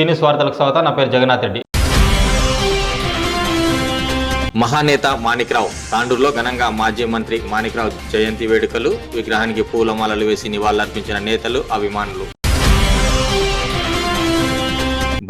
సీనియస్ వార్తలకు స్వాగతం. నా పేరు జగన్నాథ్ రెడ్డి. మహానేత మాణిక్రావు. తాండూరులో ఘనంగా మాజీ మంత్రి మాణిక్రావు జయంతి వేడుకలు. విగ్రహానికి పూలమాలలు వేసి నివాళులర్పించిన నేతలు అభిమానులు.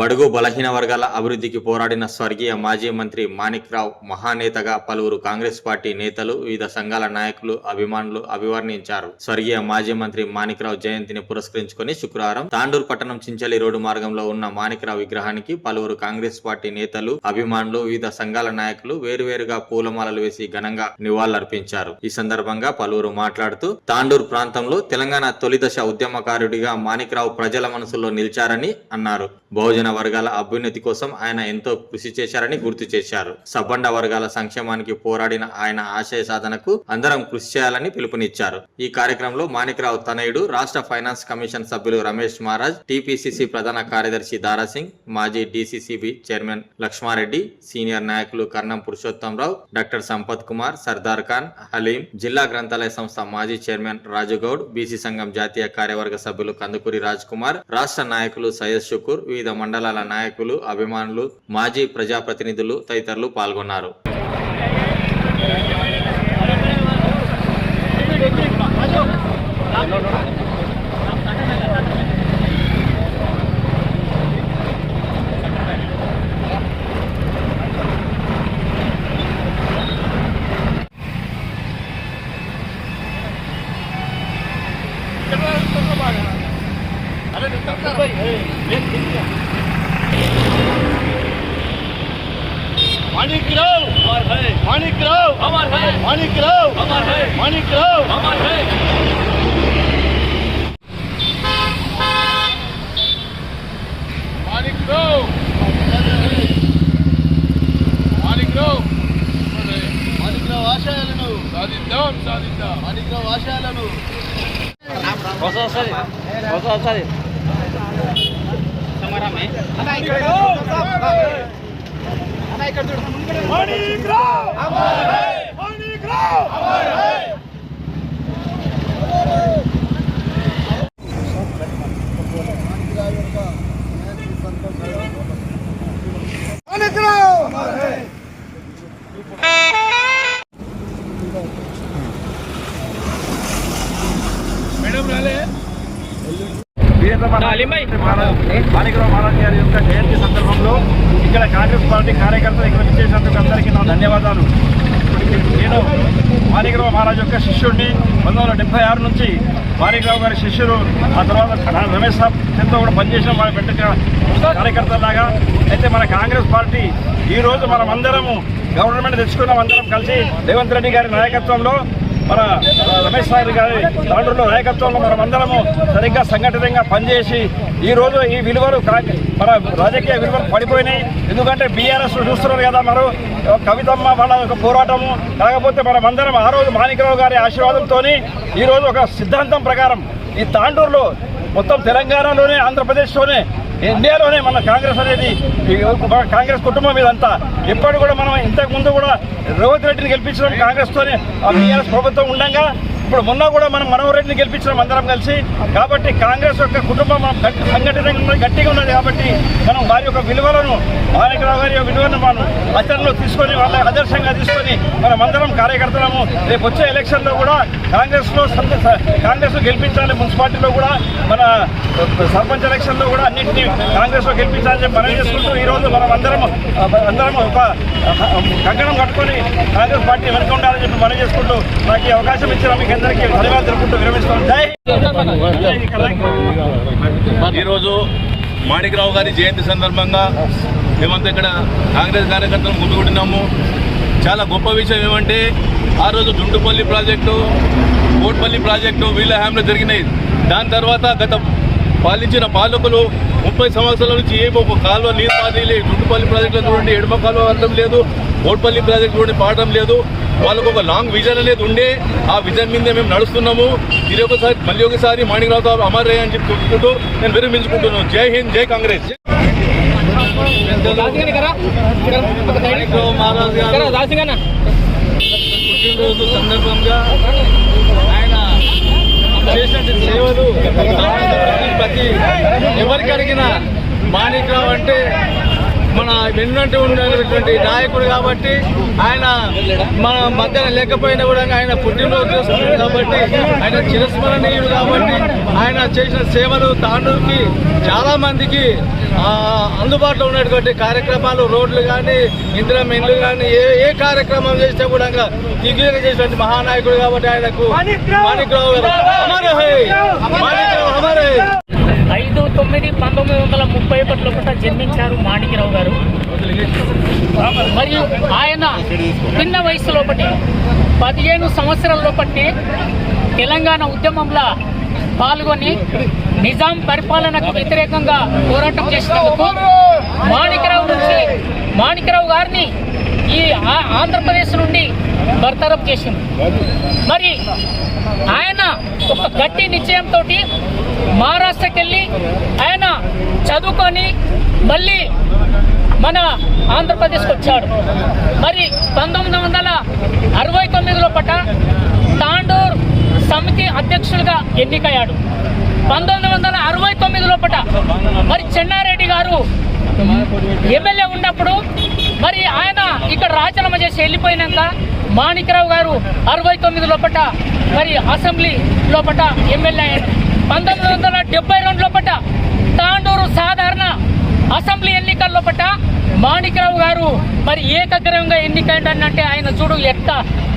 బడుగు బలహీన వర్గాల అభివృద్ధికి పోరాడిన స్వర్గీయ మాజీ మంత్రి మాణిక్రావు మహానేతగా పలువురు కాంగ్రెస్ పార్టీ నేతలు వివిధ సంఘాల నాయకులు అభిమానులు అభివర్ణించారు. స్వర్గీయ మాజీ మంత్రి మాణిక్రావు జయంతిని పురస్కరించుకొని శుక్రవారం తాండూరు పట్టణం చించలి రోడ్డు మార్గంలో ఉన్న మాణిక్రావు విగ్రహానికి పలువురు కాంగ్రెస్ పార్టీ నేతలు అభిమానులు వివిధ సంఘాల నాయకులు వేరువేరుగా పూలమాలలు వేసి ఘనంగా నివాళులర్పించారు. ఈ సందర్భంగా పలువురు మాట్లాడుతూ తాండూరు ప్రాంతంలో తెలంగాణ తొలిదశ ఉద్యమకారుడిగా మాణిక్రావు ప్రజల మనసులో నిలిచారని అన్నారు. బహుజన వర్గాల అభ్యున్నతి కోసం ఆయన ఎంతో కృషి చేశారని గుర్తు చేశారు. సబ్బండ వర్గాల సంక్షేమానికి పోరాడిన ఆయన ఆశయ సాధనకు అందరం కృషి చేయాలని పిలుపునిచ్చారు. ఈ కార్యక్రమంలో మాణిక్రావు తనయుడు రాష్ట్ర ఫైనాన్స్ కమిషన్ సభ్యులు రమేష్ మహారాజ్ టిపిసిసి ప్రధాన కార్యదర్శి దారాసింగ్ మాజీ డిసిసిబి చైర్మన్ లక్ష్మారెడ్డి సీనియర్ నాయకులు కర్ణం పురుషోత్తంరావు డాక్టర్ సంపత్ కుమార్ సర్దార్ ఖాన్ హలీం జిల్లా గ్రంథాలయ సంస్థ మాజీ చైర్మన్ రాజుగౌడ్ బీసీ సంఘం జాతీయ కార్యవర్గ సభ్యులు కందుకూరి రాజ్ కుమార్ రాష్ట్ర నాయకులు సయ్యద్ షుకూర్ వివిధ మండలాల నాయకులు అభిమానులు మాజీ ప్రజాప్రతినిధులు తదితరులు పాల్గొన్నారు. मानिक राव मानिक राव मानिक राव मानिक राव मानिक राव मानिक राव మాణిక్ రావు ఆశయాలను సాధిద్దాం సాధిద్దాం બસો ચાલીસ બસો ચાલીસ તમારા મેં અનાઈ કરજો અનાઈ કરજો రమేష్ సాబ్ ఎంతో కూడా పనిచేసిన మన పెద్ద కార్యకర్తలాగా అయితే మన కాంగ్రెస్ పార్టీ ఈ రోజు మనం అందరము గవర్నమెంట్ తెచ్చుకున్నాం అందరం కలిసి రేవంత్ రెడ్డి గారి నాయకత్వంలో మన రమేష్ సార్ గారి తాండ్రులో నాయకత్వంలో మనం అందరము సరిగ్గా సంఘటితంగా పనిచేసి ఈ రోజు ఈ విలువలు మన రాజకీయ విలువలు పడిపోయినాయి. ఎందుకంటే బీఆర్ఎస్ చూస్తున్నారు కదా మరి కవితమ్మ వాళ్ళ యొక్క పోరాటము. కాకపోతే మనం అందరం ఆ రోజు మాణికరావు గారి ఆశీర్వాదంతో ఈ రోజు ఒక సిద్ధాంతం ప్రకారం ఈ తాండూరులో మొత్తం తెలంగాణలోనే ఆంధ్రప్రదేశ్లోనే ఇండియాలోనే మన కాంగ్రెస్ అనేది కాంగ్రెస్ కుటుంబం ఇదంతా. ఎప్పుడు కూడా మనం ఇంతకు ముందు కూడా రేవంత్ రెడ్డిని గెలిపించడం కాంగ్రెస్తోనే బీఆర్ఎస్ ప్రభుత్వం ఉండగా. ఇప్పుడు మొన్న కూడా మనం మనోహర్ రెడ్డిని గెలిపించడం అందరం కలిసి. కాబట్టి కాంగ్రెస్ యొక్క కుటుంబం మనం గట్టి- సంఘటితంగా ఉన్నది గట్టిగా ఉన్నది కాబట్టి మనం వారి యొక్క విలువలను మాణికరావు గారి యొక్క విలువలను మనం ఆచరణలో తీసుకొని వాళ్ళ ఆదర్శంగా తీసుకొని మనం అందరం కార్యకర్తలము. రేపు వచ్చే ఎలక్షన్లో కూడా కాంగ్రెస్లో కాంగ్రెస్ గెలిపించాలి మున్సిపాలిటీలో కూడా మన సర్పంచ్ ఎలక్షన్లో కూడా అన్నింటినీ కాంగ్రెస్లో గెలిపించాలని చెప్పి మనం చేసుకుంటూ ఈ రోజు మనం అందరం అందరం ఒక కంకణం కట్టుకొని కాంగ్రెస్ పార్టీ వెనుక ఉండాలని చెప్పి మనం చేసుకుంటూ నాకు ఈ అవకాశం ఇచ్చిన మీకు అందరికీ ధన్యవాదాలు తెలుపుకుంటూ విరమిస్తాం ఈరోజు మాణికరావు గారి జయంతి సందర్భంగా మేమంతా ఇక్కడ కాంగ్రెస్ కార్యకర్తలు ముందుకుంటున్నాము చాలా గొప్ప విషయం ఏమంటే ఆ రోజు జుంటుపల్లి ప్రాజెక్టు కోట్పల్లి ప్రాజెక్టు వీళ్ళ హ్యాంలో జరిగినాయి. దాని తర్వాత గత పాలించిన పాలకులు ముప్పై సంవత్సరాల నుంచి ఏ ఒక కాలువ నీరు పాదీలే జుంటుపల్లి ప్రాజెక్టులో చూడండి ఎడమ కాలువ అర్థం లేదు కోట్పల్లి ప్రాజెక్టు చూడండి పాడడం లేదు. వాళ్ళకు ఒక లాంగ్ విజన్ అనేది ఉండే. ఆ విజన్ మీదే మేము నడుస్తున్నాము. ఇది ఒకసారి మళ్ళీ ఒకసారి మాణికరావు గారు అమర్ అని చెప్పి చెప్పుకుంటూ నేను విరమించుకుంటున్నాను. జై హింద్ జై కాంగ్రెస్. పుట్టినరోజు సందర్భంగా ఆయన చేసినటువంటి సేవలు ప్రతి ఎవరికి అడిగిన మాణిక్రావు అంటే వెన్నంటి ఉన్నటువంటి నాయకుడు కాబట్టి ఆయన మన మధ్యన లేకపోయినా కూడా ఆయన పుట్టినరోజు చేసుకున్నాడు కాబట్టి ఆయన చిరస్మరణీయుడు కాబట్టి ఆయన చేసిన సేవలు తాండూరుకి చాలా మందికి ఆ, అందుబాటులో ఉన్నటువంటి కార్యక్రమాలు రోడ్లు కానీ ఇందిరా ఇండ్లు కానీ ఏ ఏ కార్యక్రమం చేసినా కూడా దిగ్విజయంగా చేసినటువంటి మహానాయకుడు కాబట్టి ఆయనకు మాణిక్రావు గారు అమర్ హై మాణిక్రావు అమర్ హై ఐదు తొమ్మిది పంతొమ్మిది వందల ముప్పై ఒకటిలో కూడా జన్మించారు మాణిక్యరావు గారు. మరియు ఆయన చిన్న వయసులో పదిహేను సంవత్సరాల్లో బట్టి తెలంగాణ ఉద్యమంలో పాల్గొని నిజాం పరిపాలనకు వ్యతిరేకంగా పోరాటం చేసినందుకు మాణిక్యరావు నుంచి మాణిక్యరావు గారిని ఈ ఆంధ్రప్రదేశ్ నుండి బర్తరఫ్ చేసింది మరి ఆయన ఒక గట్టి నిశ్చయంతో మహారాష్ట్రకి వెళ్ళి ఆయన చదువుకొని మళ్ళీ మన ఆంధ్రప్రదేశ్కి వచ్చాడు. మరి పంతొమ్మిది వందల అరవై తొమ్మిదిలో పట తాండూర్ సమితి అధ్యక్షులుగా ఎన్నికయ్యాడు. పంతొమ్మిది వందల అరవై తొమ్మిదిలో పట మరి చెన్నారెడ్డి గారు ఎమ్మెల్యే ఉన్నప్పుడు మరి ఆయన ఇక్కడ రాజీనామా చేసి వెళ్ళిపోయినాక మాణిక్రావు గారు అరవై తొమ్మిది లోపట మరి అసెంబ్లీ లోపట ఎమ్మెల్యే అయ్యారు. పంతొమ్మిది వందల డెబ్బై రెండు లోపట తాండూరు సాధారణ అసెంబ్లీ ఎన్నికల లోపట మాణిక్రావు గారు మరి ఏకగ్రహంగా ఎన్నికంటే ఆయన చూడు ఎంత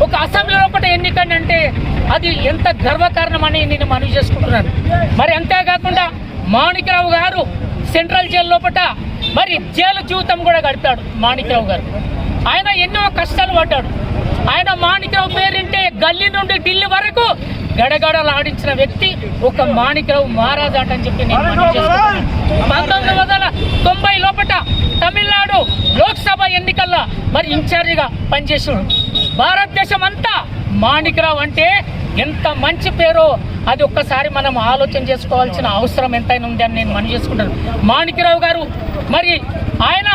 ఒక అసెంబ్లీ లోపల ఎన్నికంటే అంటే అది ఎంత గర్వకారణమని నేను మనవి చేసుకుంటున్నాను. మరి అంతేకాకుండా మాణిక్రావు గారు సెంట్రల్ జైలు లోపట మరి జైలు జీవితం కూడా గడిపాడు మాణిక్యరావు గారు. ఆయన ఎన్నో కష్టాలు పడ్డాడు. ఆయన మాణిక్యరావు పేరింటే గల్లీ నుండి ఢిల్లీ వరకు గడగడలాడించిన వ్యక్తి ఒక మాణిక్యరావు మహారాజా అని చెప్పి నేను పంతొమ్మిది వందల తొంభై లోపట తమిళనాడు లోక్సభ ఎన్నికల్లో మరి ఇన్ఛార్జిగా పనిచేసాడు భారతదేశం అంతా మాణిక్రావు అంటే ఎంత మంచి పేరో అది ఒక్కసారి మనం ఆలోచన చేసుకోవాల్సిన అవసరం ఎంతైనా ఉంది అని నేను మనం చేసుకుంటాను మాణిక్యరావు గారు మరి ఆయన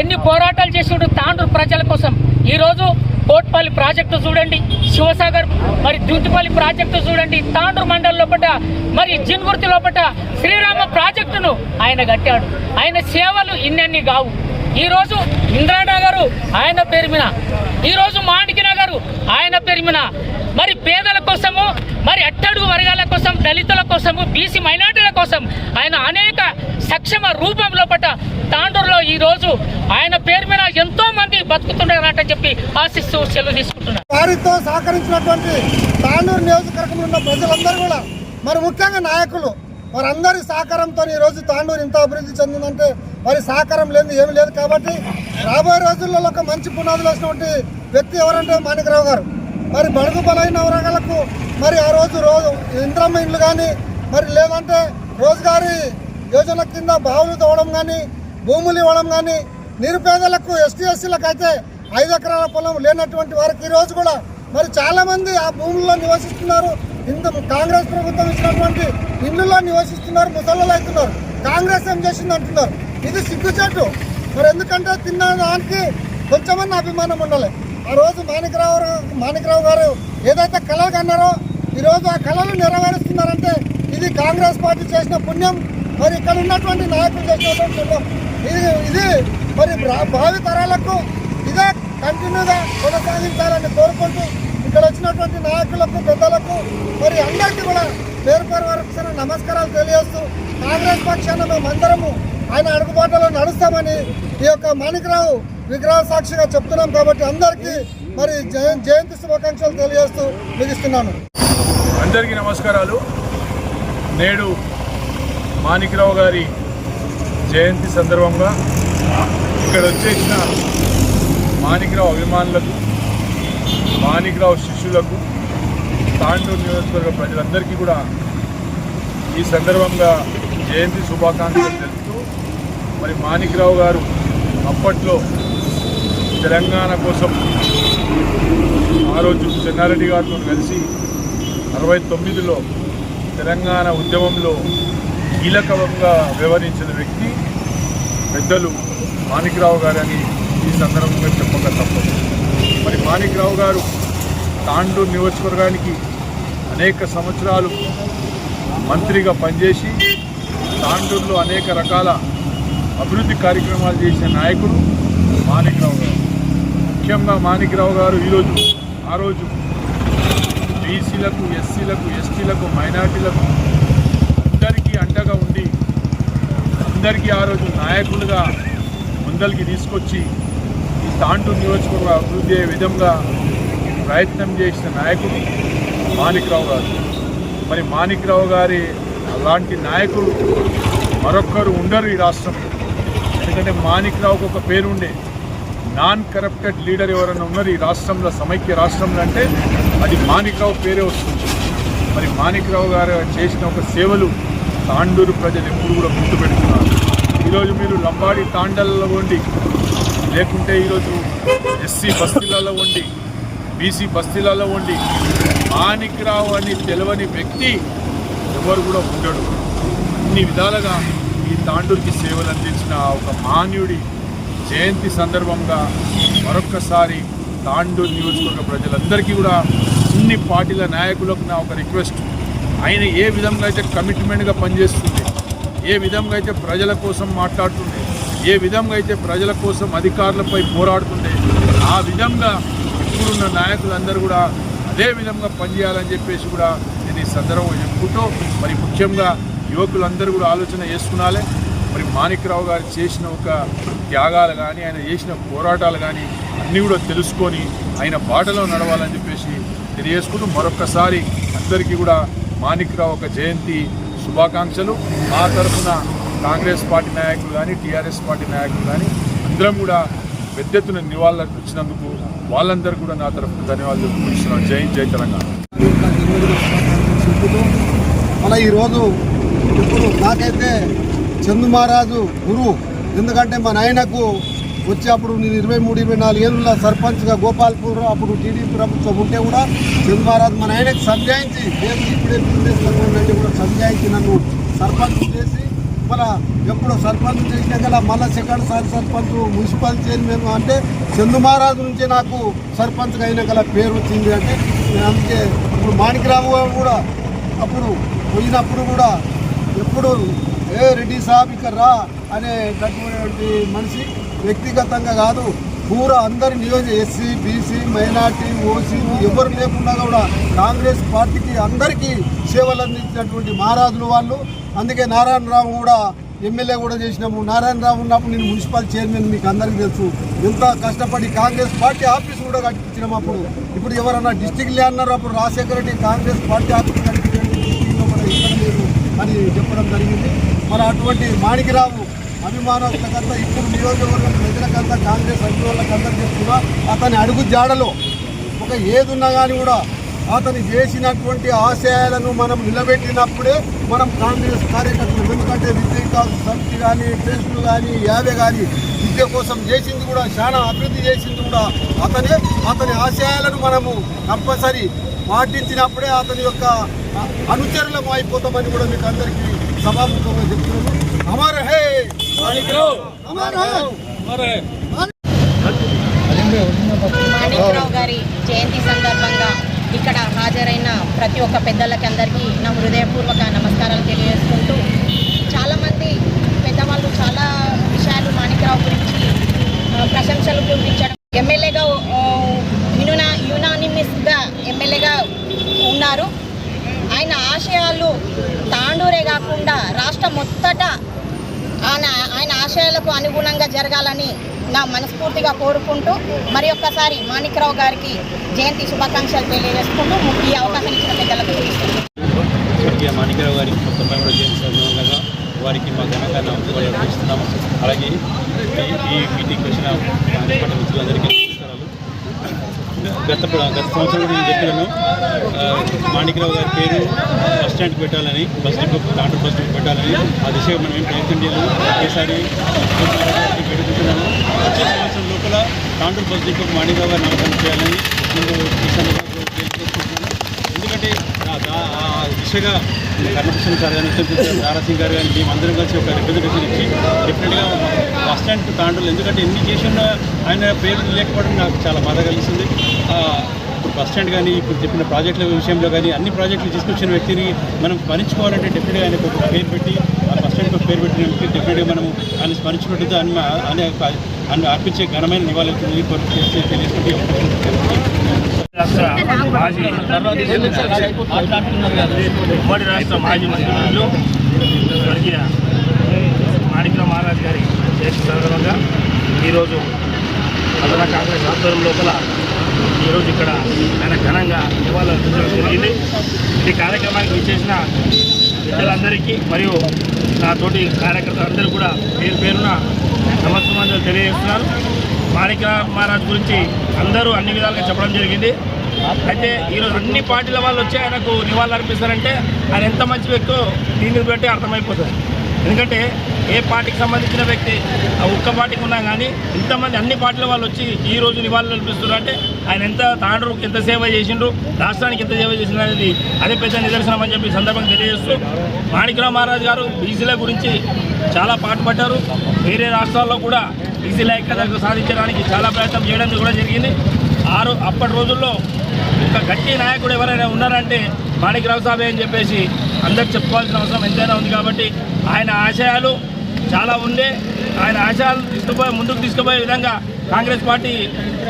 ఎన్ని పోరాటాలు చేసాడు తాండ్రు ప్రజల కోసం. ఈరోజు కోట్పల్లి ప్రాజెక్టు చూడండి శివసాగర్ మరి దుంటిపల్లి ప్రాజెక్టు చూడండి తాండ్రు మండలం లోపల మరి జిన్గుర్తి లోపల శ్రీరామ ప్రాజెక్టును ఆయన కట్టాడు. ఆయన సేవలు ఇన్నన్ని కావు. ఈరోజు ఇంద్రానగరు ఆయన పేరు మీద ఈరోజు మాణిక్య గారు ఆయన పెరిమిన మరి పేదల కోసము మరి అట్టడుగు వర్గాల కోసం దళితుల కోసము బీసీ మైనార్టీల కోసం ఆయన అనేక సక్షమ రూపంలో పట్ట తాండూరులో ఈరోజు ఆయన పేరు మీద ఎంతో మంది బతుకుతున్నారట చెప్పి ఆశిస్తూ సెలవు తీసుకుంటున్నారు. వారితో సహకరించినటువంటి తాండూరు నియోజకవర్గంలో ఉన్న ప్రజలందరూ కూడా మరి ముఖ్యంగా నాయకులు వారందరి సహకారంతో ఈ రోజు తాండూరు ఇంత అభివృద్ధి చెందిందంటే వారి సహకారం లేదు ఏమి లేదు కాబట్టి రాబోయే రోజుల్లో ఒక మంచి పునాదులు వేసినటువంటి వ్యక్తి ఎవరంటే మాణికరావు గారు. మరి బడుగు బలైన వర్గాలకు మరి ఆ రోజు రోజు ఇంద్రమ్మ ఇండ్లు కానీ మరి లేదంటే రోజుగారి యోజన కింద బావులు తవ్వడం కానీ భూములు ఇవ్వడం కానీ నిరుపేదలకు ఎస్టీ ఎస్సీలకు అయితే ఐదు ఎకరాల పొలం లేనటువంటి వారికి ఈరోజు కూడా మరి చాలామంది ఆ భూముల్లో నివసిస్తున్నారు. ఇంత కాంగ్రెస్ ప్రభుత్వం ఇచ్చినటువంటి ఇళ్ళలో నివసిస్తున్నారు ముసళ్ళు అవుతున్నారు. కాంగ్రెస్ ఏం చేసింది అంటున్నారు. ఇది సిగ్గుచేటు. మరి ఎందుకంటే తిన్న దానికి కొంచెమన్నా అభిమానం ఉండాలి. ఆ రోజు మాణికరావు మాణికరావు గారు ఏదైతే కళలు కన్నారో ఈరోజు ఆ కళలు నెరవేరుస్తున్నారంటే ఇది కాంగ్రెస్ పార్టీ చేసిన పుణ్యం. మరి ఇక్కడ ఉన్నటువంటి నాయకులు చేసినటువంటి పుణ్యం. ఇది ఇది మరి భావి తరాలకు ఇదే కంటిన్యూగా కొనసాగించాలని కోరుకుంటూ ఇక్కడ వచ్చినటువంటి నాయకులకు పెద్దలకు మరి అందరికీ కూడా పేరు పేరు వరకు నమస్కారాలు తెలియజేస్తూ కాంగ్రెస్ పక్షాన మేమందరము ఆయన అడుగుబాటలో నడుస్తామని ఈ యొక్క మాణికరావు విగ్రహ సాక్షిగా చెప్తున్నాం కాబట్టి అందరికీ మరి జయ- జయంతి శుభాకాంక్షలు తెలియజేస్తూ ముగిస్తున్నాను. అందరికీ నమస్కారాలు. నేడు మాణిక్రావు గారి జయంతి సందర్భంగా ఇక్కడ వచ్చేసిన మాణిక్రావు అభిమానులకు మాణిక్రావు శిష్యులకు తాండూరు నియోజకవర్గ ప్రజలందరికీ కూడా ఈ సందర్భంగా జయంతి శుభాకాంక్షలు తెలుపుతూ మరి మాణిక్రావు గారు అప్పట్లో తెలంగాణ కోసం ఆ రోజు చెన్నారెడ్డి గారితో కలిసి అరవై తొమ్మిదిలో తెలంగాణ ఉద్యమంలో కీలకంగా వ్యవహరించిన వ్యక్తి పెద్దలు మాణిక్రావు గారని ఈ సందర్భంగా చెప్పక తప్పదు. మరి మాణిక్రావు గారు తాండూరు నియోజకవర్గానికి అనేక సంవత్సరాలు మంత్రిగా పనిచేసి తాండూరులో అనేక రకాల అభివృద్ధి కార్యక్రమాలు చేసిన నాయకుడు మాణిక్రావు గారు. ముఖ్యంగా మాణిక్రావు గారు ఈరోజు ఆ రోజు బీసీలకు ఎస్సీలకు ఎస్టీలకు మైనార్టీలకు అందరికీ అండగా ఉండి అందరికీ ఆ రోజు నాయకులుగా ముందరికి తీసుకొచ్చి ఈ తాంటూరు నియోజకవర్గ అభివృద్ధి అయ్యే విధంగా ప్రయత్నం చేసిన నాయకుడు మాణిక్రావు గారు. మరి మాణిక్రావు గారి అలాంటి నాయకుడు మరొక్కరు ఉండరు ఈ రాష్ట్రంలో. ఎందుకంటే మాణిక్రావుకు ఒక పేరు ఉండే నాన్ కరప్టెడ్ లీడర్ ఎవరైనా ఉన్నారు ఈ రాష్ట్రంలో సమైక్య రాష్ట్రంలో అంటే అది మాణిక్రావు పేరే వస్తుంది. మరి మాణిక్రావు గారు చేసిన ఒక సేవలు తాండూరు ప్రజలు ఎప్పుడు కూడా గుర్తుపెడుతున్నారు ఈరోజు మీరు లంబాడి తాండలలో ఉండి లేకుంటే ఈరోజు ఎస్సీ బస్తీలలో ఉండి బీసీ బస్తీలలో ఉండి మాణిక్రావు అని తెలియని వ్యక్తి ఎవరు కూడా ఉండడు. అన్ని విధాలుగా ఈ తాండూరికి సేవలు అందించిన ఒక మాన్యుడి జయంతి సందర్భంగా మరొక్కసారి తాండూరు నియోజకవర్గ ప్రజలందరికీ కూడా అన్ని పార్టీల నాయకులకు నా ఒక రిక్వెస్ట్. ఆయన ఏ విధంగా అయితే కమిట్మెంట్గా పనిచేస్తుంది ఏ విధంగా అయితే ప్రజల కోసం మాట్లాడుతుండే ఏ విధంగా అయితే ప్రజల కోసం అధికారులపై పోరాడుతుండే ఆ విధంగా ఇప్పుడున్న నాయకులందరూ కూడా అదే విధంగా పనిచేయాలని చెప్పేసి కూడా నేను ఈ సందర్భంగా చెప్పుకుంటూ మరి ముఖ్యంగా యువకులందరూ కూడా ఆలోచన చేసుకున్నాలే. మరి మాణిక్రావు గారు చేసిన ఒక త్యాగాలు కానీ ఆయన చేసిన పోరాటాలు కానీ అన్నీ కూడా తెలుసుకొని ఆయన బాటలో నడవాలని చెప్పేసి తెలియజేసుకుంటూ మరొక్కసారి అందరికీ కూడా మాణిక్రావు ఒక జయంతి శుభాకాంక్షలు. మా తరఫున కాంగ్రెస్ పార్టీ నాయకులు కానీ టీఆర్ఎస్ పార్టీ నాయకులు కానీ అందరం కూడా పెద్ద ఎత్తున నివాళులు వచ్చినందుకు వాళ్ళందరూ కూడా నా తరఫున ధన్యవాదాలు తెలుపుకుంటున్నాను. జై జై తెలంగాణ. మళ్ళీ ఈరోజు ఇప్పుడు నాకైతే చందు మహారాజు గురువు. ఎందుకంటే మా నాయనకు వచ్చి అప్పుడు నేను ఇరవై మూడు ఇరవై నాలుగు ఏళ్ళ సర్పంచ్గా గోపాల్పూర్ అప్పుడు టీడీపీ ప్రభుత్వం ఉంటే కూడా చందు మహారాజు మా నాయనకు సంజాయించి నేను ఇప్పుడే బిజినెస్ అంటే కూడా సంజాయించి నన్ను సర్పంచ్ చేసి మన ఎప్పుడు సర్పంచ్ చేసినాక మళ్ళీ సెకండ్ సారి సర్పంచ్ మున్సిపల్ చైర్మన్ అంటే చందు మహారాజు నాకు సర్పంచ్గా అయిన గల పేరు వచ్చింది అంటే నేను అందుకే ఇప్పుడు మాణికరావు గారు కూడా అప్పుడు పోయినప్పుడు కూడా ఎప్పుడు ఏ రెడ్డి సాబ్ ఇక్కడ రా అనేటటువంటి మనిషి వ్యక్తిగతంగా కాదు పూర అందరి నియోజక ఎస్సీ బీసీ మైనార్టీ ఓసీ ఎవరు లేకుండా కూడా కాంగ్రెస్ పార్టీకి అందరికీ సేవలు అందించినటువంటి మహారాజులు వాళ్ళు. అందుకే నారాయణరావు కూడా ఎమ్మెల్యే కూడా చేసినాము నారాయణరావు ఉన్నప్పుడు నేను మున్సిపల్ చైర్మన్ మీకు అందరికీ తెలుసు. ఎంత కష్టపడి కాంగ్రెస్ పార్టీ ఆఫీస్ కూడా కట్టించినాం అప్పుడు ఇప్పుడు ఎవరన్నా డిస్టిక్ అన్నారు అప్పుడు Rajasekhara Reddy Congress party office కట్టించండి లేదు అని చెప్పడం జరిగింది. మరి అటువంటి మాణికిరావు అభిమానులకంతా ఇప్పుడు నియోజకవర్గం ప్రజలకంతా కాంగ్రెస్ అభిమానులకంతా చెప్తున్నా అతని అడుగు జాడలో ఒక ఏదున్నా కానీ కూడా అతను చేసినటువంటి ఆశయాలను మనం నిలబెట్టినప్పుడే మనం కాంగ్రెస్ కార్యకర్తలు ఎందుకంటే విద్య సమితి కానీ టెస్టులు కానీ యాభై కానీ విద్య కోసం చేసింది కూడా చాలా అభివృద్ధి చేసింది కూడా అతనే. అతని ఆశయాలను మనము కంపల్సరీ పాటించినప్పుడే అతని యొక్క అనుచరులం అయిపోతామని కూడా మీకు అందరికీ సభాముఖంగా చెప్తున్నాను. అమర్ హే! అమర్ హే! మాణిక్రావు గారి జయంతి సందర్భంగా ఇక్కడ హాజరైన ప్రతి ఒక్క పెద్దలకి అందరికీ నా హృదయపూర్వక నమస్కారాలు తెలియజేసుకుంటూ చాలామంది పెద్దవాళ్ళు చాలా విషయాలు మాణిక్రావు గురించి ఆ, ప్రశంసలు కురిపించడం ఎమ్మెల్యేగా యునా యునానిమిస్గా ఎమ్మెల్యేగా ఉన్నారు ఆయన ఆశయాలు తాండూరే కాకుండా రాష్ట్రం మొత్తట ఆయన ఆయన ఆశయాలకు అనుగుణంగా జరగాలని నా మనస్ఫూర్తిగా కోరుకుంటూ మరి ఒక్కసారి మాణిక్రావు గారికి జయంతి శుభాకాంక్షలు తెలియజేసుకుంటూ ఈ అవకాశం ఇచ్చిన పెద్దలకు స్వర్గీయ మాణికరావు గారి తొంభై మూడో జయంతి సందర్భంగా వారికి మా ఘనంగా నమస్కారాలు అర్పిస్తున్నాము అలాగే ఈ- ఈ మీటింగ్కి వచ్చిన కాంగ్రెస్ మిత్రులందరికీ నమస్కారాలు. గత గత సంవత్సరం కూడా నేను చెప్పాను ఆ, మాణికరావు గారి పేరు బస్ స్టాండ్ పెట్టాలని bus depot doctor bus depot పెట్టాలని ఆ దిశగా మనం ఏం ప్రయత్నం చేయలేదు. ఒకేసారి పెట్టుకుంటున్నాము వచ్చే సంవత్సరం లోపల తాండూరు బస్ డిపో మాణికరావు గారి నామకరణం చేయాలని నేను ఎందుకంటే ఆ- దిశగా కర్ణకృష్ణ సార్ కానీ ఉత్తమ్ దారాసింగ్ గారు కానీ మేమందరం అందరం కలిసి ఒక రిప్రజెంటేషన్ ఇచ్చి డెఫినెట్గా బస్ స్టాండ్ తాండూలు ఎందుకంటే ఎన్ని చేసిన ఆయన పేరు లేకపోవడం నాకు చాలా బాధ కలిగిస్తుంది. బస్ స్టాండ్ కానీ ఇప్పుడు చెప్పిన ప్రాజెక్టుల విషయంలో కానీ అన్ని ప్రాజెక్టులు తీసుకొచ్చిన వ్యక్తిని మనం స్మరించుకోవాలంటే డెఫినెట్గా ఆయనకు ఒక పేరు పెట్టి ఆ బస్ స్టాండ్కి ఒక పేరు పెట్టిన వ్యక్తి డెఫినెట్గా మనం ఆయన స్మరించుకుంటుంది అని అనే అండ్ అర్పించే ఘనమైన నివాళులు రాష్ట్ర మాజీ ఉమ్మడి రాష్ట్ర మాజీ మంత్రులు స్వర్గీయ మాణిక్రావు మహారాజ్ గారి జయంతి సందర్భంగా ఈరోజు అదన కాంగ్రెస్ ఆధ్వర్యం లోపల ఈరోజు ఇక్కడ ఆయన ఘనంగా నివాళులు అర్పించడం జరిగింది ఈ కార్యక్రమానికి విచ్చేసిన పెద్దలందరికీ మరియు నా తోటి కార్యకర్తలందరూ కూడా పేరు పేరున నమస్కారం తెలియజేస్తున్నారు. మాణిక మహారాజ్ గురించి అందరూ అన్ని విధాలుగా చెప్పడం జరిగింది. అయితే ఈరోజు అన్ని పార్టీల వాళ్ళు వచ్చి ఆయనకు నివాళులు అర్పిస్తారంటే ఆయన ఎంత మంచి వ్యక్తో దీన్ని బట్టి అర్థమైపోతుంది. ఎందుకంటే ఏ పార్టీకి సంబంధించిన వ్యక్తి ఆ ఒక్క పార్టీకి ఉన్నా కానీ ఇంతమంది అన్ని పార్టీల వాళ్ళు వచ్చి ఈ రోజు నివాళులు అర్పిస్తున్నారు. అంటే ఆయన ఎంత తాండ్రు ఎంత సేవ చేసిండ్రు రాష్ట్రానికి ఎంత సేవ చేసిండ్రు అనేది అదే పెద్ద నిదర్శనం అని చెప్పి సందర్భంగా తెలియజేస్తూ మాణిక్రావు మహారాజ్ గారు బీసీల గురించి చాలా పాటుపడ్డారు వేరే రాష్ట్రాల్లో కూడా బీసీల ఐక్యతకు సాధించడానికి చాలా ప్రయత్నం చేయడం కూడా జరిగింది. ఆరు అప్పటి రోజుల్లో ఒక గట్టి నాయకుడు ఎవరైనా ఉన్నారంటే మాణిక్రావు సాబే అని చెప్పేసి అందరికి చెప్పుకోవాల్సిన అవసరం ఎంతైనా ఉంది కాబట్టి ఆయన ఆశయాలు చాలా ఉండే ఆయన ఆశయాలు తీసుకుపోయే ముందుకు తీసుకుపోయే విధంగా కాంగ్రెస్ పార్టీ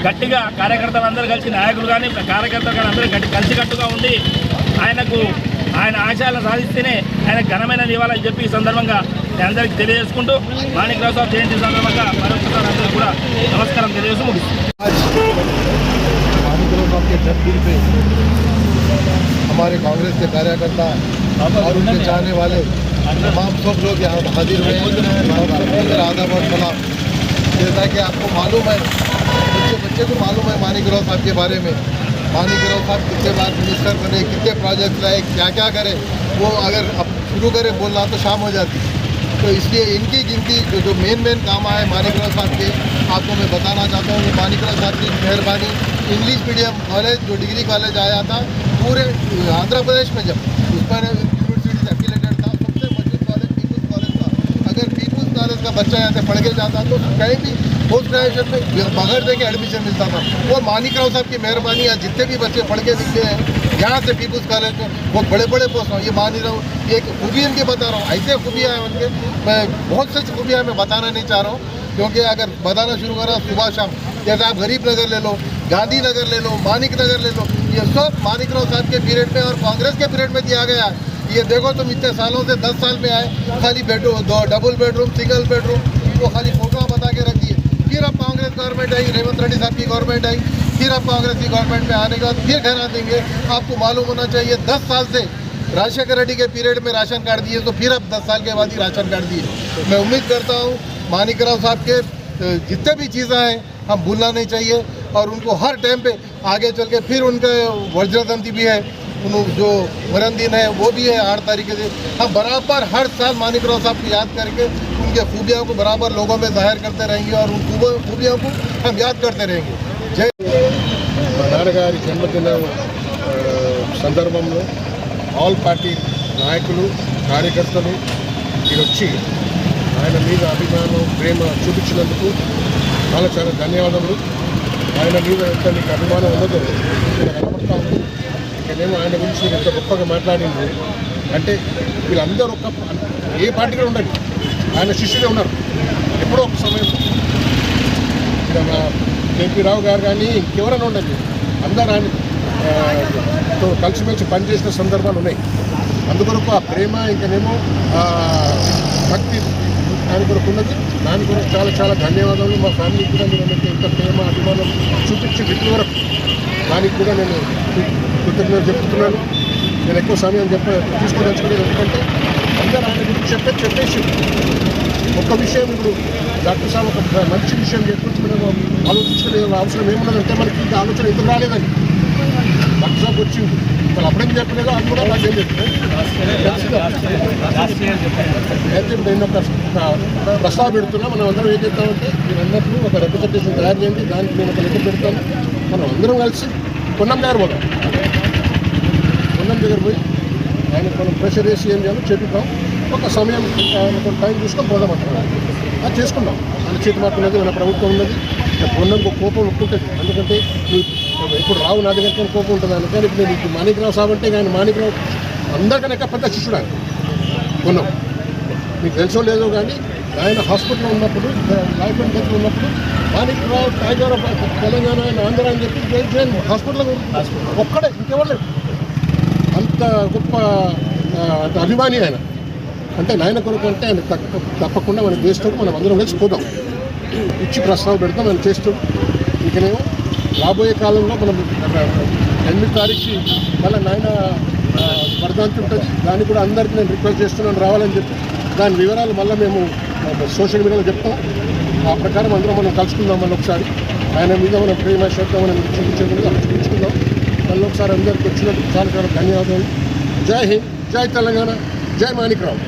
గట్టిగా కార్యకర్తలు అందరూ కలిసి నాయకులు కానీ కార్యకర్తలు కానీ అందరూ గట్టి కలిసికట్టుగా ఉండి ఆయనకు ఆయన ఆశయాలను సాధిస్తేనే ఆయన ఘనమైన నివాళని చెప్పి ఈ సందర్భంగా నేను అందరికీ తెలియజేసుకుంటూ మాణిక్రావు సాబ్ జయంతి సందర్భంగా మరొకసారి అందరికీ కూడా నమస్కారం తెలియజేస్తూ ముగిస్తున్నాను मानिकरों साहब के जन्मदिन पे हमारे कांग्रेस के कार्यकर्ता और उनके चाहने वाले तमाम सब लोग यहाँ हाजिर हुए हैं। आदाब और सलाम जैसा कि आपको मालूम है, बच्चे बच्चे को मालूम है मानिकराव साहब के बारे में। मानिकराव साहब कितने बार मिनिस्टर बने, कितने प्रोजेक्ट लाए क्या क्या करे, वो अगर अब शुरू करे बोलना तो शाम हो जाती। तो इसलिए इनकी गिनती, जो जो मेन मेन काम आए मानिकराव साहब के, आपको मैं बताना चाहता हूँ कि मानिकराव साहब की मेहरबानी इंग्लिश मीडियम कॉलेज जो डिग्री कॉलेज आया था, पूरे आंध्र प्रदेश में जब उसमें यूनिवर्सिटी एफिलेटेड था सबसे मज़बूत कॉलेज पीपुल्स कॉलेज था अगर पीपुल्स कॉलेज का बच्चा यहाँ से पढ़ के जाता तो कहीं भी पोस्ट ग्रेजुएशन में बगैर दे के एडमिशन मिलता था। वो मानिकराव साहब की मेहरबानी आज जितने भी बच्चे पढ़ के निकले हैं, यहाँ से पीपुल्स कॉलेज में बहुत बड़े बड़े पोस्ट हैं ये मान ही रहा हूँ एक खूबी इनकी बता रहा हूँ, ऐसे खूबियाँ हैं उनके। मैं बहुत सी खूबियाँ मैं बताना नहीं चाह रहा हूँ, क्योंकि अगर बताना शुरू करा सुबह शाम, जैसे आप गरीब नगर ले लो, गांधी नगर ले लो, मानिक नगर ले लो, ये सब मानिक राव साहब के पीरियड में और कांग्रेस के पीरियड में दिया गया है। ये देखो तुम इतने सालों से दस साल में आए, खाली बेडरूम दो डबल बेडरूम सिंगल बेडरूम वो खाली फ़ोटो बता के रखी है। फिर अब कांग्रेस गवर्नमेंट आई, रेवंत रेड्डी साहब की गवर्नमेंट आई, फिर अब कांग्रेस की गवर्नमेंट में आने के बाद फिर घर आ देंगे। आपको मालूम होना चाहिए, दस साल से राजशेखर रेड्डी के पीरियड में राशन कार्ड दिए तो फिर अब दस साल के बाद ही राशन कार्ड दिए। मैं उम्मीद करता हूँ मानिक राव साहब के जितने भी चीज़ें हैं, हम भूलना नहीं चाहिए, और उनको हर टाइम पे आगे चल के फिर उनका वज्रजयंती भी है। जो मरण दिन है वो भी है आठ तारीख से हम बराबर हर साल मानिकराव साहब को याद करके उनके खूबियों को बराबर लोगों में जाहिर करते रहेंगे और उन खूब- खूबियों को हम याद करते रहेंगे जय మా నాన్నగారి జన్మదినం ఆ, సందర్భంలో ఆల్ పార్టీ నాయకులు కార్యకర్తలు ఇక్కడ వచ్చి ఆయన మీద అభిమానం ప్రేమ చూపించినందుకు చాలా చాలా ధన్యవాదములు ఆయన మీద ఎంత నీకు అభిమానం ఉన్నదో ఇక్కడ కనబడతా మేము ఆయన గురించి ఎంత గొప్పగా మాట్లాడింది. అంటే వీళ్ళందరూ ఒక ఏ పార్టీలో ఉండండి ఆయన శిష్యులే ఉన్నారు. ఎప్పుడో ఒక సమయం. కేపీ రావు గారు కానీ ఇంకెవరైనా ఉండండి. అందరూ ఆయన కలిసిమెలిసి పనిచేసిన సందర్భాలు ఉన్నాయి. అందుకొరకు ఆ ప్రేమ ఇంకనేమో భక్తి దాని కొరకు ఉన్నది. దాని కొరకు చాలా చాలా ధన్యవాదాలు మా ఫ్యామిలీకి కూడా మీరు ఇంత ప్రేమ అభిమానం చూపించి ఇప్పటి వరకు దానికి కూడా నేను కృతజ్ఞత చెప్తున్నాను నేను ఎక్కువ సమయం చెప్ప తీసుకుని ఎందుకంటే అందరూ ఆయన గురించి చెప్పే చెప్పేసి ఒక్క విషయం ఇప్పుడు డాక్టర్ సార్ ఒక మంచి విషయం చెప్పి మనం ఆలోచించుకునే అవసరం ఏమున్నదంటే మనకి ఇంకా ఆలోచన ఎందుకు రాలేదని. డాక్టర్ సార్ వచ్చింది వాళ్ళు అప్పుడేం చెప్పలేదు అది కూడా నాకు ఏం అయితే నేను ఒక ప్రస్తావ పెడుతున్నా మనం అందరం ఏం చెప్తామంటే మీరు అందరూ ఒక రిప్రజెంటేషన్ తయారు చేయండి దానికి నేను ఒక లెక్క పెడతాను. మనం అందరం కలిసి పొన్నం గారు మనం కొన్నం దగ్గర పోయి ఆయన మనం ప్రెషర్ వేసి ఏం చేయాలో చెప్పిద్దాం. ఒక సమయం ఆయన టైం చూసుకొని పోదాం అంటున్నాను అది చేసుకుందాం. మన చేతి మాట ఉన్నది మన ప్రభుత్వం ఉన్నది. కొన్నందుకు కోపం ఒప్పుకుంటుంది ఎందుకంటే ఇప్పుడు రావు నా దగ్గర కోపం ఉంటుంది అని. కానీ ఇప్పుడు నేను మాణిక్రావు సాబ్ అంటే ఆయన మాణిక్రావు అందరికన్నా పెద్ద శిష్యుడు ఆయన. కొన్నాం మీకు తెలుసో లేదో కానీ ఆయన హాస్పిటల్లో ఉన్నప్పుడు లైఫ్ అండ్ డెత్ ఉన్నప్పుడు మాణిక్రావు టైగర్ తెలంగాణ ఆయన ఆంధ్ర అని చెప్పి హాస్పిటల్లో ఒక్కడే ఇంకెవరు గొప్ప అంత గొప్ప అభిమాని ఆయన. అంటే నాయన కొరకు అంటే ఆయన తప్ప- తప్పకుండా మన దేశంతో మనం అందరం కలిసి పోదాం. ఇచ్చి ప్రస్తావన పెడతాం మనం చేస్తూ. ఇంకనేమో రాబోయే కాలంలో మనం ఎనిమిది తారీఖు మళ్ళీ నాయన ఆ, ఉంటుంది. దాన్ని కూడా అందరికీ నేను రిక్వెస్ట్ చేస్తున్నాను రావాలని చెప్పి. దాని వివరాలు మళ్ళీ మేము సోషల్ మీడియాలో చెప్తాం. ఆ ప్రకారం అందరం మనం కలుసుకుందాం మళ్ళీ ఒకసారి. ఆయన మీద మనం ప్రేమ శ్రద్ధ మనం చూపించేందుకు అక్కడ చూపించుకుందాం మళ్ళీ ఒకసారి అందరికి వచ్చినందుకు చాలా చాలా ధన్యవాదాలు. జై హింద్ జై తెలంగాణ జై మాణిక్రావు.